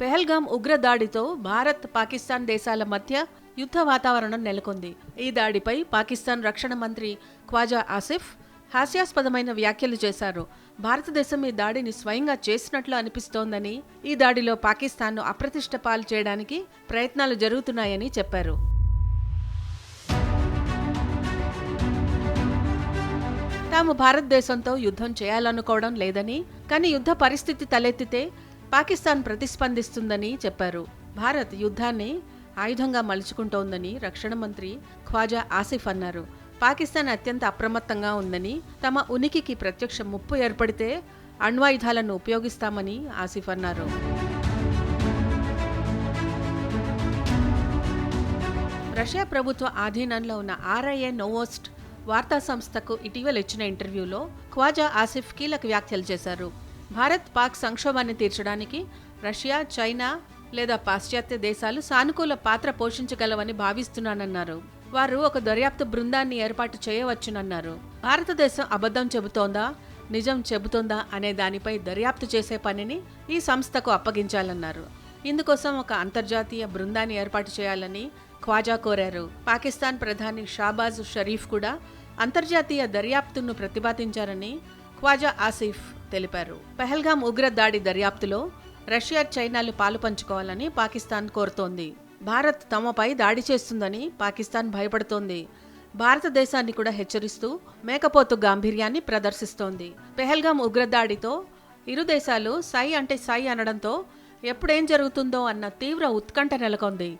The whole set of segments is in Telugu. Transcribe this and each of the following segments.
పెహల్గాం ఉగ్రదాడితో భారత్ పాకిస్తాన్ దేశాల మధ్య యుద్ధ వాతావరణం నెలకొంది. ఈ దాడిపై పాకిస్తాన్ రక్షణ మంత్రి ఖ్వాజా ఆసిఫ్ హాస్యాస్పదమైన వ్యాఖ్యలు చేశారు. భారతదేశం ఈ దాడిని స్వయంగా చేసినట్లు అనిపిస్తోందని ఈ దాడిలో పాకిస్తాన్ను అప్రతిష్ట పాలు చేయడానికి ప్రయత్నాలు జరుగుతున్నాయని చెప్పారు. తాము భారతదేశంతో యుద్ధం చేయాలనుకోవడం లేదని కానీ యుద్ధ పరిస్థితి తలెత్తితే పాకిస్తాన్ ప్రతిస్పందిస్తుందని చెప్పారు. భారత్ యుద్ధాన్ని ఆయుధంగా మలుచుకుంటోందని రక్షణ మంత్రి ఖ్వాజా ఆసిఫ్ అన్నారు. పాకిస్తాన్ అత్యంత అప్రమత్తంగా ఉందని తమ ఉనికికి ప్రత్యక్ష ముప్పు ఏర్పడితే అణ్వాయుధాలను ఉపయోగిస్తామని ఆసిఫ్ అన్నారు. రష్యా ప్రభుత్వ ఆధీనంలో ఉన్న ఆర్ఐఏ నోవోస్ట్ వార్తా సంస్థకు ఇటీవల ఇచ్చిన ఇంటర్వ్యూలో ఖ్వాజా ఆసిఫ్ కీలక వ్యాఖ్యలు చేశారు. భారత్ పాక్ సంక్షోభాన్ని తీర్చడానికి రష్యా చైనా లేదా పాశ్చాత్య దేశాలు సానుకూల పాత్ర పోషించగలవని భావిస్తున్నానన్నారు. వారు ఒక దర్యాప్తు బృందాన్ని ఏర్పాటు చేయవచ్చునన్నారు. భారతదేశం అబద్ధం చెబుతోందా నిజం చెబుతోందా అనే దానిపై దర్యాప్తు చేసే పనిని ఈ సంస్థకు అప్పగించాలన్నారు. ఇందుకోసం ఒక అంతర్జాతీయ బృందాన్ని ఏర్పాటు చేయాలని ఖ్వాజా కోరారు. పాకిస్తాన్ ప్రధాని షాబాజ్ షరీఫ్ కూడా అంతర్జాతీయ దర్యాప్తును ప్రతిపాదించారని ఖ్వాజా ఆసిఫ్ తెలిపారు. పెహల్గాం ఉగ్ర దాడి దర్యాప్తులో రష్యా చైనాలు పాలు పంచుకోవాలని పాకిస్తాన్ కోరుతోంది. భారత్ తమపై దాడి చేస్తుందని పాకిస్తాన్ భయపడుతోంది. భారతదేశాన్ని కూడా హెచ్చరిస్తూ మేకపోతు గాంభీర్యాన్ని ప్రదర్శిస్తోంది. పెహల్గాం ఉగ్రదాడితో ఇరు దేశాలు సై అంటే సై అనడంతో ఎప్పుడేం జరుగుతుందో అన్న తీవ్ర ఉత్కంఠ నెలకొంది.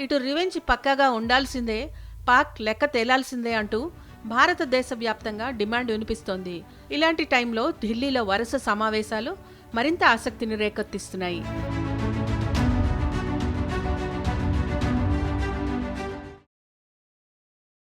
ఇటు రివెంజ్ పక్కాగా ఉండాల్సిందే పాక్ లెక్క తేలాల్సిందే అంటూ భారతదేశ వ్యాప్తంగా డిమాండ్ వినిపిస్తోంది. ఇలాంటి టైంలో ఢిల్లీలో వరుస సమావేశాలు మరింత ఆసక్తిని రేకెత్తిస్తున్నాయి.